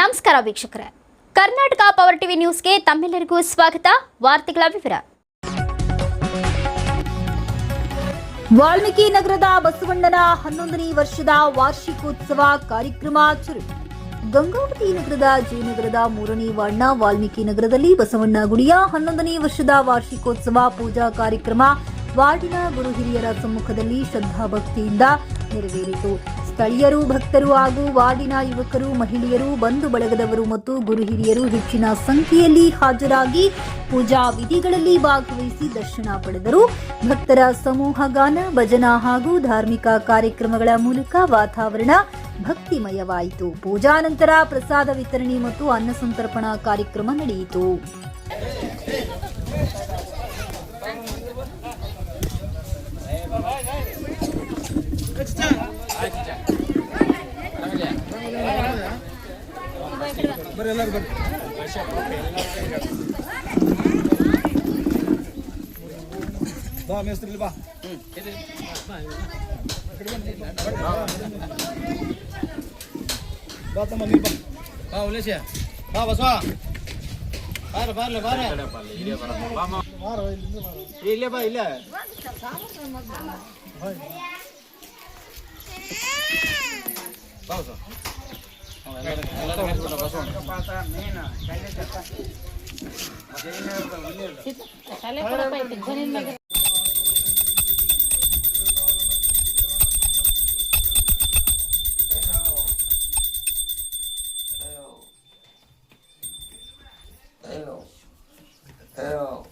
ನಮಸ್ಕಾರ ವೀಕ್ಷಕರೇ. Karnataka power TV ನ್ಯೂಸ್ಗೆ ತಮ್ಮೆಲ್ಲರಿಗೂ ಸ್ವಾಗತ. ವಾರ್ತೆಗಳ ವಿವರ. ವಾಲ್ಮೀಕಿ ನಗರದ ಬಸವಣ್ಣನ ಹನ್ನೊಂದನೇ ವರ್ಷದ ವಾರ್ಷಿಕೋತ್ಸವ ಕಾರ್ಯಕ್ರಮ ಚುರುಕು ಗಂಗಾವತಿ ನಗರದ ಜಯನಗರದ ಮೂರನೇ ವಾರ್ಡ್ನ ವಾಲ್ಮೀಕಿ ನಗರದಲ್ಲಿ ಬಸವಣ್ಣ ಗುಡಿಯ ಹನ್ನೊಂದನೇ ವರ್ಷದ ವಾರ್ಷಿಕೋತ್ಸವ ಪೂಜಾ ಕಾರ್ಯಕ್ರಮ ವಾರ್ಡಿನ ಗುರು ಹಿರಿಯರ ಸಮ್ಮುಖದಲ್ಲಿ ಶ್ರದ್ಧಾಭಕ್ತಿಯಿಂದ ನೆರವೇರಿತು. ಸ್ಥಳೀಯರು ಭಕ್ತರು ಹಾಗೂ ವಾರ್ಡಿನ ಯುವಕರು, ಮಹಿಳೆಯರು, ಬಂಧು ಬಳಗದವರು ಮತ್ತು ಗುರು ಹಿರಿಯರು ಹೆಚ್ಚಿನ ಸಂಖ್ಯೆಯಲ್ಲಿ ಹಾಜರಾಗಿ ಪೂಜಾ ವಿಧಿಗಳಲ್ಲಿ ಭಾಗವಹಿಸಿ ದರ್ಶನ ಪಡೆದರು. ಭಕ್ತರ ಸಮೂಹ ಗಾನ, ಭಜನಾ ಹಾಗೂ ಧಾರ್ಮಿಕ ಕಾರ್ಯಕ್ರಮಗಳ ಮೂಲಕ ವಾತಾವರಣ ಭಕ್ತಿಮಯವಾಯಿತು. ಪೂಜಾ ನಂತರ ಪ್ರಸಾದ ವಿತರಣೆ ಮತ್ತು ಅನ್ನ ಸಂತರ್ಪಣಾ ಕಾರ್ಯಕ್ರಮ ನಡೆಯಿತು. ಬಾ ಮೇಸ್ತ್ರಿ ಬಾ ಬಾ ತಮ್ಮ ನೀ ಬಾ ಬಾ ಉಲೇಶ ಬಾ ಬಸವ ಬಾರ ಬಾರ್ಲೆ ಬಾರೋ ಇಲ್ಲೇ ಬಾ ಇಲ್ಲ ಬಾ ಬಸವ. Hello. Hello.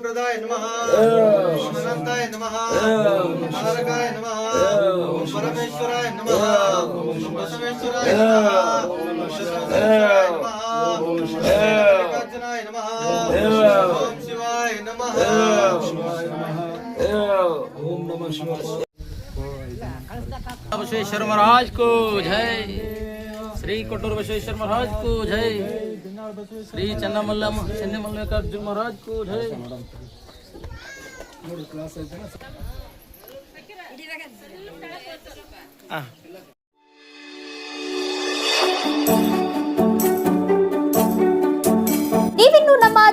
प्रदाय नमः अनंताय नमः अनरकाय नमः परमेश्वराय नमः बसवेश्वर महाराज को जय। श्री कटोर बसवेश्वर महाराज को जय। श्री चन्नमल्ल चन्नी मल्लिकार्जुन महाराज को जय। ನೋಡಿ